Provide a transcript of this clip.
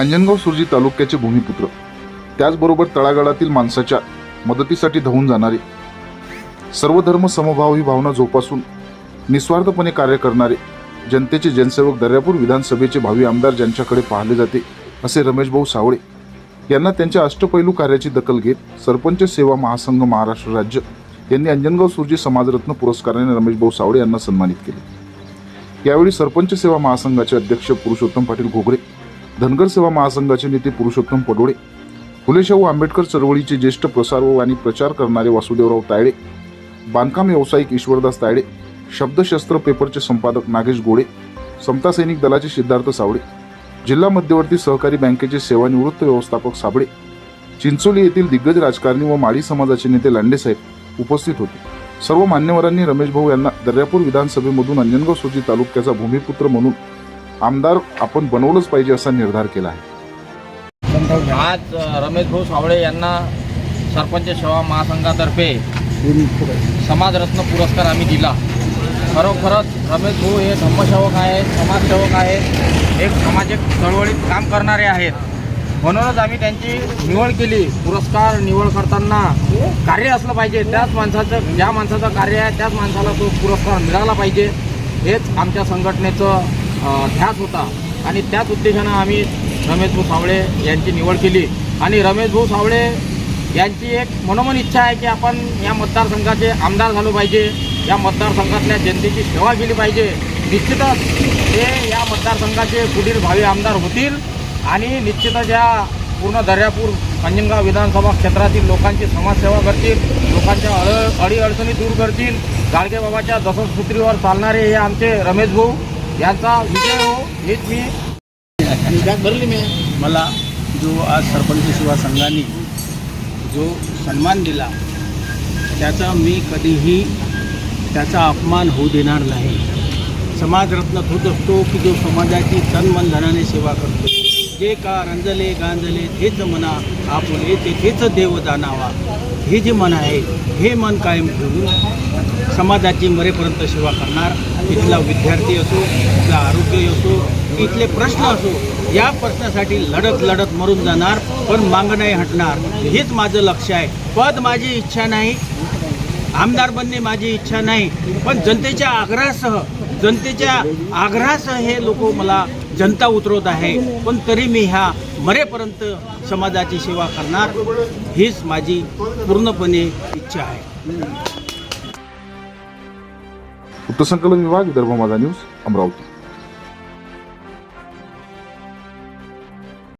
अंजनगाव सुरजी तालुक्याचे भूमिपुत्र. त्याचबरोबर तळागाळातील माणसाच्या मदतीसाठी धावून जाणारे. सर्व धर्म समभाव ही भावना जोपासून निस्वार्थपणे कार्य करणारे जनतेचे जनसेवक दर्यापूर विधानसभेचे भावी आमदार ज्यांच्याकडे पाहिले जाते असे रमेशभाऊ सावळे यांना त्यांच्या अष्टपैलू कार्याची दखल घेत सरपंच सेवा महासंघ महाराष्ट्र राज्य यांनी अंजनगाव सुरजी समाजरत्न पुरस्काराने रमेशभाऊ सावळे यांना सन्मानित केले. यावेळी सरपंच सेवा महासंघाचे अध्यक्ष पुरुषोत्तम पाटील घोगरे धनगर सेवा महासंघाचे नेते पुरुषोत्तम पडोळे फुलेशाहू आंबेडकर चळवळीचे ज्येष्ठ प्रसार व आणि प्रचार करणारे वासुदेवराव तायडे बांधकाम व्यावसायिक ईश्वरदास तायडे शब्दशस्त्र पेपरचे संपादक नागेश गोडे समता सैनिक दलाचे सिद्धार्थ सावळे जिल्हा मध्यवर्ती सहकारी बँकेचे सेवानिवृत्त व्यवस्थापक साबळे चिंचोली येथील दिग्गज राजकारणी व माळी समाजाचे नेते लांडेसाहेब उपस्थित होते. सर्व मान्यवरांनी रमेश भाऊ यांना दर्यापूर विधानसभेमधून अंजनगाव सोजी तालुक्याचा भूमिपुत्र म्हणून आमदार आपण बनवलंच पाहिजे असा निर्धार केला आहे. आज रमेश भाऊ सावळे यांना सरपंच सेवा महासंघातर्फे समाजरत्न पुरस्कार आम्ही दिला. खरोखरच रमेश भाऊ हे धम्मसेवक आहेत समाजसेवक आहेत एक सामाजिक चळवळीत काम करणारे आहेत. म्हणूनच आम्ही त्यांची निवड केली. पुरस्कार निवड करताना कार्य असलं पाहिजे. त्याच माणसाचं ज्या माणसाचं कार्य आहे त्याच माणसाला तो पुरस्कार मिळाला पाहिजे. हेच आमच्या संघटनेचं ध्यास होता. आणि त्याच उद्देशानं आम्ही रमेशभाऊ सावळे यांची निवड केली. आणि रमेश भाऊ सावळे यांची एक मनोमन इच्छा आहे की आपण या मतदारसंघाचे आमदार झालो पाहिजे. या मतदारसंघातल्या जनतेची सेवा केली पाहिजे. निश्चितच ते या मतदारसंघाचे पुढील भावी आमदार होतील. आणि निश्चितच या पूर्ण दर्यापूर अंजनगाव विधानसभा क्षेत्रातील लोकांची समाजसेवा करतील. लोकांच्या अड अडीअडचणी दूर करतील. गाडगेबाबाच्या दशसूत्रीवर चालणारे हे आमचे रमेश भाऊ यांचा विजय हो हेच मी मला जो आज सरपंच सेवा संघाने जो सन्मान दिला त्याचा मी कधीही त्याचा अपमान होऊ देणार नाही. समाजरत्न तोच असतो की जो समाजाची तन मन धनाने सेवा करतो. जे का रंजले गांजले तेच मना येते हेच देव जाणावा हे जे मन आहे हे मन कायम ठेवून समाजाची मरेपर्यंत सेवा करणार. इथला विद्यार्थी असो इथला आरोग्य असो इथले प्रश्न असो या प्रश्नासाठी लढत लढत मरून जाणार पण मागं नाही हटणार. हेच माझं लक्ष आहे. पद माझी इच्छा नाही. आमदार बनणे माझी इच्छा नाही. पण जनतेच्या आग्रहासह जनतेच्या आग्रहासह हे लोक मला जनता उतरवत आहे. पण तरी मी ह्या मरेपर्यंत समाजाची सेवा करणार हीच माझी पूर्णपणे इच्छा आहे. वृत्तसंकलन विभाग विदर्भ माझा न्यूज अमरावती.